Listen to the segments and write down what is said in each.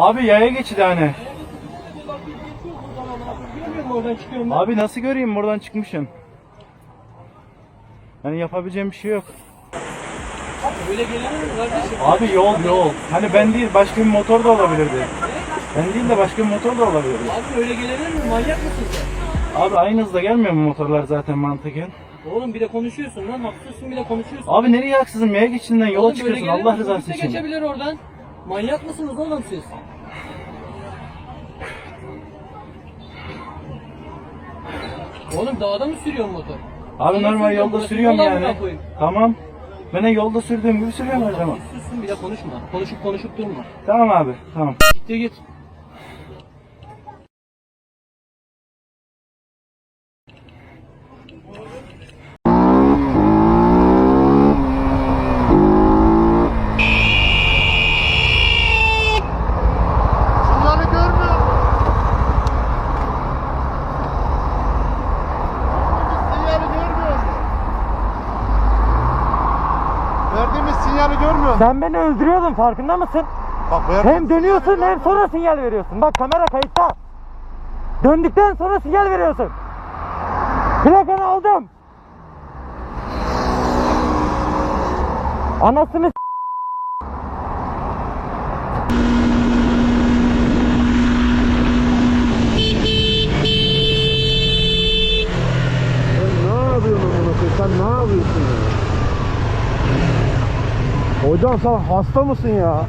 Abi yaya geçidi hani. Abi nasıl göreyim buradan çıkmışsın? Yani yapabileceğim bir şey yok. Mi kardeşim? Abi yol yol. Hani ben değil başka bir motor da olabilirdi. Ben değil de başka bir motor da olabilirdi. Abi öyle gelir mi? Manyak mısın sen? Abi aynı hızda gelmiyor mu motorlar zaten mantıken? Oğlum bir de konuşuyorsun lan. Haklısın bir de konuşuyorsun. Abi nereye haksızım yaya geçidinden yola Oğlum çıkıyorsun Allah rızası için. geçebilir oradan. Manyak mısınız oğlum siz? Oğlum dağda mı sürüyorsun motor? Abi Niye normal sürüyorsun? yolda Burası sürüyorum yani. koyayım. Tamam. Ben de yolda sürdüğüm gibi sürüyorum her zaman. Susun bir de konuşma. Konuşup konuşup durma. Tamam abi tamam. Gitti git. Sinyali görmüyor musun? Sinyali görmüyor musun? Verdiğimiz sinyali görmüyor musun? Sen beni öldürüyordun farkında mısın? Bak. Hem dönüyorsun hem sonra sinyal veriyorsun. Bak kamera kayıtta. Döndükten sonra sinyal veriyorsun. Plakanı aldım. Anasını s- Ne yapıyorsun? Sen ne yapıyorsun ya? Hocam sen hasta mısın ya?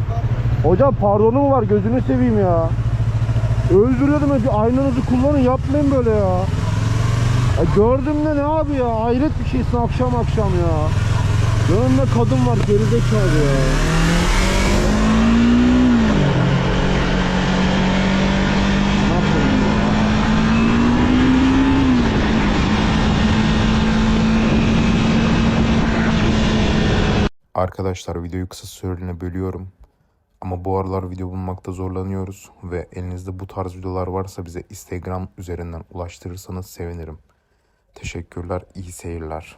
Hocam pardonu mu var? Gözünü seveyim ya. Öldürüyordum önce aynanızı kullanın yapmayın böyle ya. ya gördüm de ne abi ya? Hayret bir şeysin akşam akşam ya. Yanında kadın var gerizekalı ya. Arkadaşlar videoyu kısa süreliğine bölüyorum. Ama bu aralar video bulmakta zorlanıyoruz ve elinizde bu tarz videolar varsa bize Instagram üzerinden ulaştırırsanız sevinirim. Teşekkürler, iyi seyirler.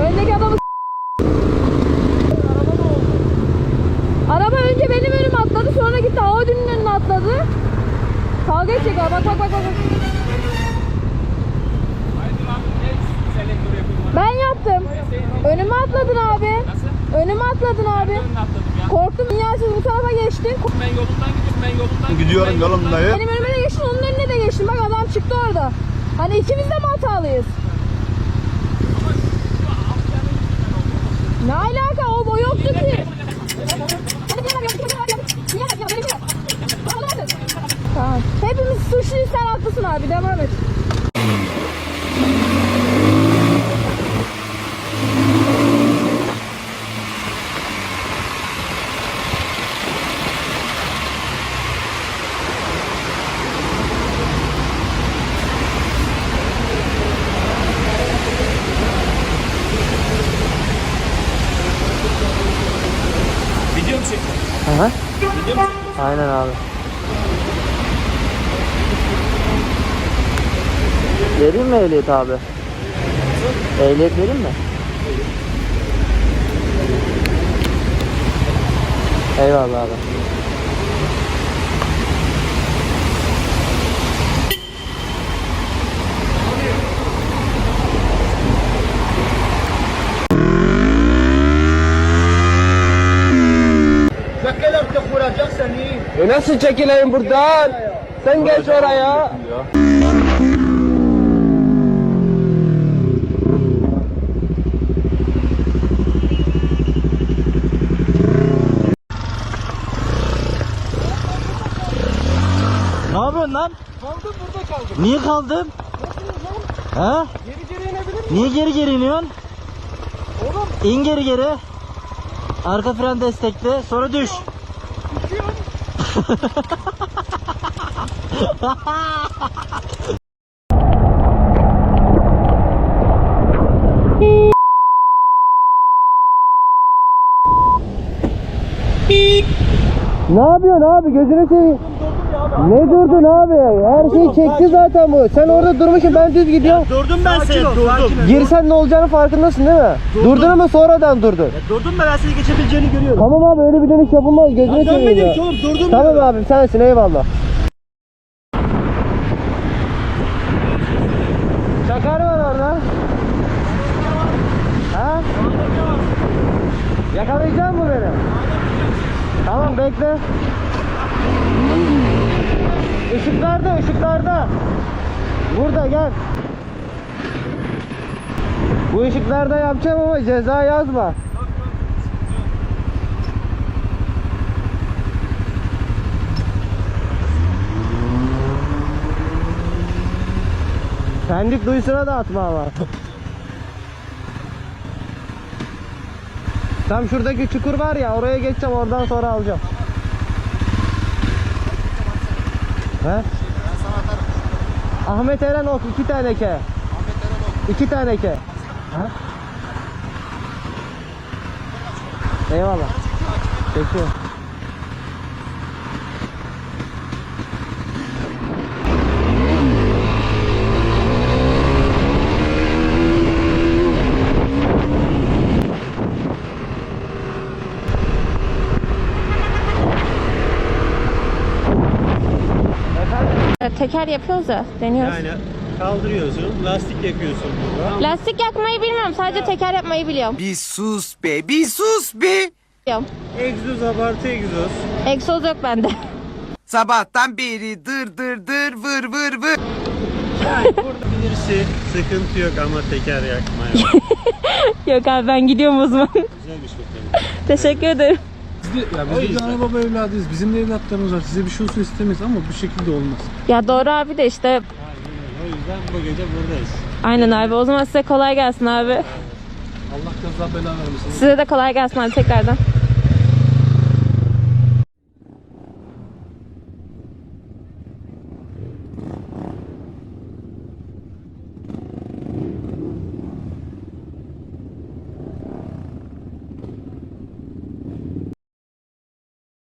Öndeki adamı Araba önce benim önüme atladı sonra gitti Audi'nin önüne atladı. Kavga edecek abi bak bak bak bak. Ben yaptım. Önüme atladın abi. Önüme atladın abi. Korktum dünyasız bu tarafa geçtin. Ben yolundan gidiyorum. Ben yolundan Gidiyorum yolumdayım. Benim önüme de geçtin onun önüne de geçtin. Bak adam çıktı orada. Hani ikimiz de mi hatalıyız? Ne alaka o, o yoktu ki. Tamam. Hepimiz suçluyuz sen haklısın abi devam et. Video mu çekiyorsun? Aha. Aynen abi. Vereyim mi ehliyet abi? Ehliyet vereyim mi? Eyvallah abi. E nasıl çekileyim buradan? Sen geç oraya. Ne yapıyorsun lan? Kaldım burada kaldım. Niye kaldın? Ha? Geri geri inebilir miyim? Niye geri geri iniyorsun? Oğlum İn geri geri. Arka fren destekle. Sonra düş. Ne yapıyorsun abi? Gözünü seveyim. Ya Ne durdun abi? Her şeyi çekti zaten bu. Sen orada durmuşsun ben düz gidiyorum. Durdum ben seni durdum. Girsen ne olacağını farkındasın değil mi? Durdun ama sonradan durdun. Durdum ben ben seni geçebileceğini görüyorum. Tamam abi öyle bir dönüş yapılmaz. Gözünü seveyim Dönmedim ya. ki oğlum durdum. Tamam abim sensin eyvallah. Çakar var orada. Ha? Yakalayacak mı beni? Tamam bekle. Işıklarda ışıklarda. Burada gel. Bu ışıklarda yapacağım ama ceza yazma. Pendik duyusuna da atma ama. Tam şuradaki çukur var ya oraya geçeceğim oradan sonra alacağım. He? Ahmet Eren ok iki tane ke. İki tane ke. Ha? Eyvallah. Peki. Teker yapıyoruz ya, deniyoruz. Yani kaldırıyorsun, lastik yakıyorsun burada. Lastik yakmayı bilmiyorum, sadece teker yapmayı biliyorum. Bir sus be, bir sus be. Biliyorum. Egzoz abartı egzoz. Egzoz yok bende. Sabahtan beri dır dır dır vır vır vır. Burada bilirsin sıkıntı yok ama teker yakma yok. yok abi ben gidiyorum o zaman. Güzelmiş bakalım. Teşekkür ederim. Ya biz de ana baba evladıyız. Bizim de evlatlarımız var. Size bir şey olsun istemeyiz ama bu şekilde olmaz. Ya doğru abi de işte O yüzden bu gece buradayız. aynen abi. O zaman size kolay gelsin abi. Allah kaza bela vermesin. Size de kolay gelsin abi tekrardan.